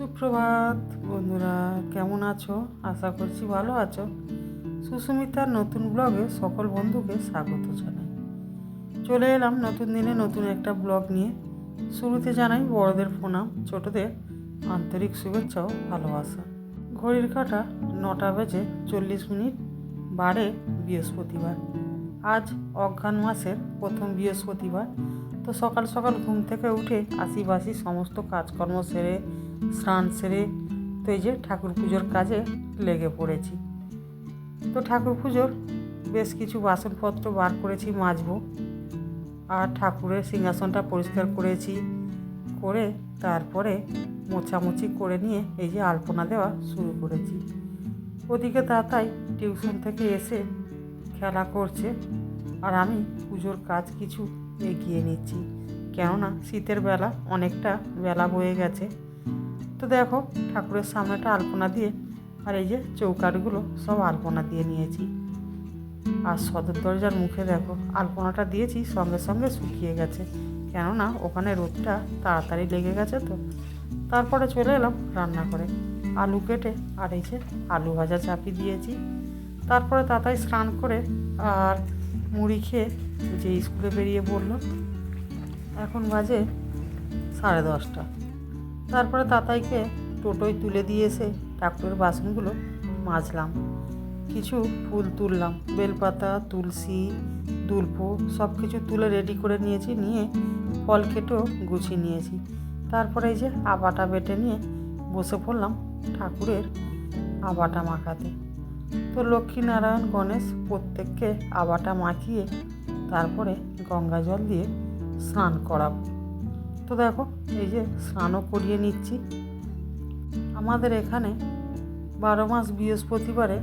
সুপ্রভাত, বন্ধুরা, কেমন আছো? আশা করছি ভালো আছো। সুস্মিতার নতুন ব্লগে সকল বন্ধুকে স্বাগত জানাই। চলে এলাম নতুন দিনে নতুন একটা ব্লগ নিয়ে। শুরুতে জানাই বড়দের প্রণাম, ছোটদের আন্তরিক শুভেচ্ছা ও ভালোবাসা। ঘড়ির কাঁটা নটা বেজে চল্লিশ মিনিট, বারে বৃহস্পতিবার। আজ অজ্ঞান মাসের প্রথম বৃহস্পতিবার। তো সকাল সকাল ঘুম থেকে উঠে আশিবাসি সমস্ত কাজকর্ম সেরে স্নান সেরে তো এই যে ঠাকুর পুজোর কাজে লেগে পড়েছি। তো ঠাকুর পুজোর বেশ কিছু বাসনপত্র বার করেছি মাজবো আর ঠাকুরের সিংহাসনটা পরিষ্কার করেছি, করে তারপরে মোছামুছি করে নিয়ে এই যে আলপনা দেওয়া শুরু করেছি। ওদিকে তাতাই টিউশন থেকে এসে খেলা করছে আর আমি পুজোর কাজ কিছু এগিয়ে নিচ্ছি। কেননা শীতের বেলা অনেকটা বেলা বয়ে গেছে। তো দেখো, ঠাকুরের সামনেটা আলপনা দিয়ে আর এই যে চৌকাটগুলো সব আলপনা দিয়ে নিয়েছি। আর সদর দরজার মুখে দেখো, আলপনাটা দিয়েছি, সঙ্গে সঙ্গে শুকিয়ে গেছে। কেননা ওখানে রোদটা তাড়াতাড়ি লেগে গেছে তো। তারপরে চলে এলাম রান্না করে আলু কেটে আর এই যে আলু ভাজা চাপি দিয়েছি। তারপরে তাতাই স্নান করে আর মুড়ি খেয়ে যে স্কুলে বেরিয়ে পড়ল, এখন বাজে সাড়ে দশটা। তারপরে তাতাইকে টোটোয় তুলে দিয়ে এসে ঠাকুরের বাসনগুলো মাজলাম। কিছু ফুল তুললাম, বেলপাতা, তুলসী দুলপো সব কিছু তুলে রেডি করে নিয়েছি, নিয়ে ফল কেটেও গুছিয়ে নিয়েছি। তারপরে এই যে আবাটা বেটে নিয়ে বসে পড়লাম ঠাকুরের আবাটা মাখাতে। তো লক্ষ্মীনারায়ণ, গণেশ প্রত্যেককে আবাটা মাখিয়ে তারপরে গঙ্গা জল দিয়ে স্নান করাবো। তো দেখো, এই যে স্নানও করিয়ে নিচ্ছি। আমাদের এখানে বারো মাস বৃহস্পতিবারে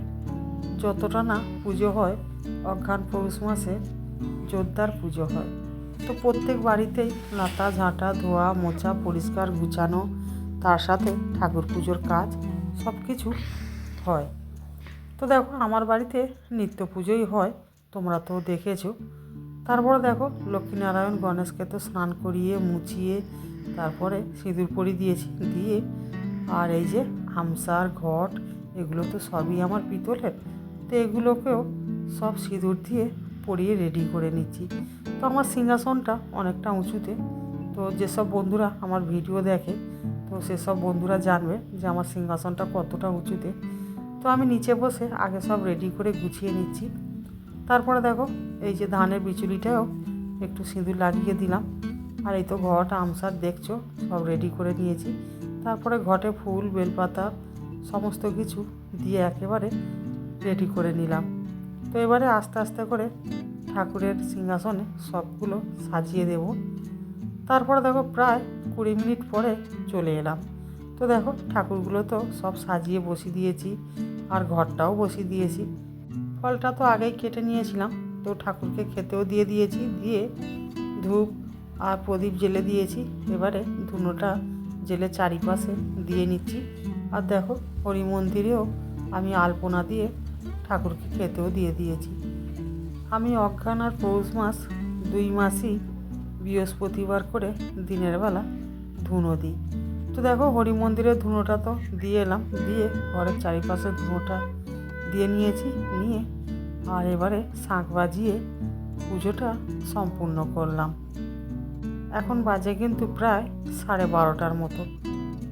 যতটা না পুজো হয় অজ্ঞান পৌষ মাসে জোরদার পুজো হয়। তো প্রত্যেক বাড়িতেই লাতা, ঝাঁটা, ধোয়া, মোছা পরিষ্কার গুছানো, তার সাথে ঠাকুর পুজোর কাজ সব কিছু হয়। তো দেখো, আমার বাড়িতে নিত্য পুজোই হয়, তোমরা তো দেখেছ। তারপরে দেখো লক্ষ্মীনারায়ণ গণেশকে তো স্নান করিয়ে, মুছিয়ে তারপরে সিঁদুর পরি দিয়েছি। দিয়ে আর এই যে আমসার ঘট, এগুলো তো সবই আমার পিতলের। তো এগুলোকেও সব সিঁদুর দিয়ে পরিয়ে রেডি করে নিচ্ছি। তো আমার সিংহাসনটা অনেকটা উঁচুতে। তো যেসব বন্ধুরা আমার ভিডিও দেখে, তো সেসব বন্ধুরা জানবে যে আমার সিংহাসনটা কতটা উঁচুতে। তো আমি নিচে বসে আগে সব রেডি করে গুছিয়ে নিচ্ছি। তারপরে দেখো, এই যে ধানের বিচুলিটাও একটু সিঁদুর লাগিয়ে দিলাম। আর এই তো ঘট আমসার দেখছ, সব রেডি করে নিয়েছি। তারপরে ঘটে ফুল, বেলপাতা, সমস্ত কিছু দিয়ে একেবারে রেডি করে নিলাম। তো এবারে আস্তে আস্তে করে ঠাকুরের সিংহাসনে সবগুলো সাজিয়ে দেব। তারপরে দেখো, প্রায় কুড়ি মিনিট পরে চলে এলাম। তো দেখো, ঠাকুরগুলো তো সব সাজিয়ে বসিয়ে দিয়েছি, আর ঘরটাও বসিয়ে দিয়েছি। ফলটা তো আগেই কেটে নিয়েছিলাম, তো ঠাকুরকে খেতেও দিয়ে দিয়েছি, দিয়ে ধূপ আর প্রদীপ জেলে দিয়েছি। এবারে ধুনোটা জেলে চারিপাশে দিয়ে নিচ্ছি। আর দেখো হরি মন্দিরেও আমি আলপনা দিয়ে ঠাকুরকে খেতেও দিয়ে দিয়েছি। আমি অজ্ঞান আর পৌষ মাস দুই মাসই বৃহস্পতিবার করে দিনের বেলা ধুনো দিই। তো দেখো হরি মন্দিরের ধুনোটা তো দিয়ে এলাম, দিয়ে ঘরের চারিপাশে ধুনোটা দিয়ে নিয়েছি, নিয়ে আর এবারে শাঁখ বাজিয়ে পুজোটা সম্পূর্ণ করলাম। এখন বাজে কিন্তু প্রায় সাড়ে বারোটার মতো।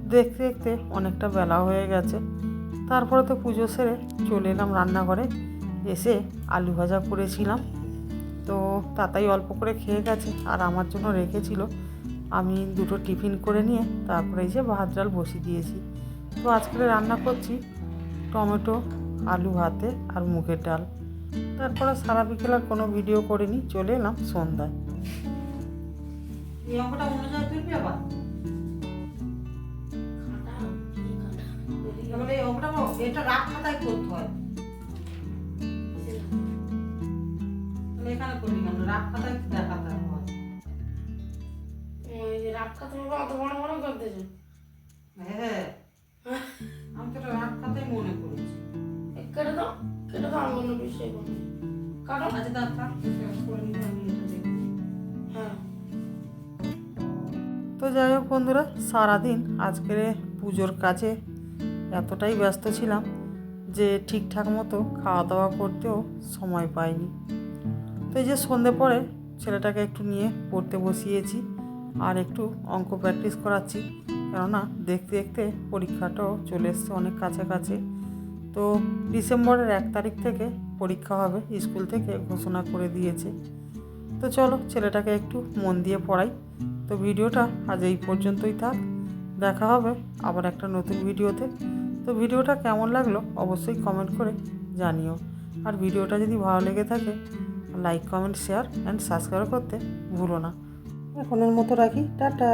দেখতে দেখতে অনেকটা বেলা হয়ে গেছে। তারপরে তো পুজো সেরে চলে এলাম রান্নাঘরে। এসে আলু ভাজা করেছিলাম। তো তাতাই অল্প করে খেয়ে গেছে আর আমার জন্য রেখেছিল। আমি দুটো টিফিন করে নিয়ে তারপরে এই যে ভাত ডাল বসিয়ে দিয়েছি। তো আজকে রান্না করছি টমেটো আলু ভাতে আর মুগের ডাল। তারপরে সারা বিকেল আর কোনো ভিডিও করিনি চলে এলাম সন্ধ্যায়। এই অঙ্কটা মনে যায় তুলবি আবার? এই অঙ্কটা এটা রাত খাতায় করতে হয়। এখানে করবি কেন? রাত খাতায় দেখাতে হয়? রাতটা তুমি অত বড় বড় করতেছো হ্যাঁ। বিষয় করব কাটো দাঁত থাক শেষ করে নিতে আমি এটা দেখি হ্যাঁ তো যাই হোক বন্ধুরা, সারাদিন আজকের পুজোর কাজে এতটাই ব্যস্ত ছিলাম যে ঠিকঠাক মতো খাওয়া দাওয়া করতেও সময় পাইনি। তো এই যে সন্ধে পরে ছেলেটাকে একটু নিয়ে পড়তে বসিয়েছি আর একটু অঙ্ক প্র্যাকটিস করাচ্ছি, কেননা দেখতে দেখতে পরীক্ষাটাও চলে এসছে অনেক কাছাকাছি। তো ডিসেম্বরের এক তারিখ থেকে পরীক্ষা হবে, স্কুল থেকে ঘোষণা করে দিয়েছে। তো চলো ছেলেটাকে একটু মন দিয়ে পড়াই। তো ভিডিওটা আজ এই পর্যন্তই থাক। দেখা হবে আবার একটা নতুন ভিডিওতে। তো ভিডিওটা কেমন লাগল অবশ্যই কমেন্ট করে জানিও। আর ভিডিওটা যদি ভালো লেগে থাকে like comment share and subscribe করতে ভুলো না। এখনের মতো রাখি, টাটা।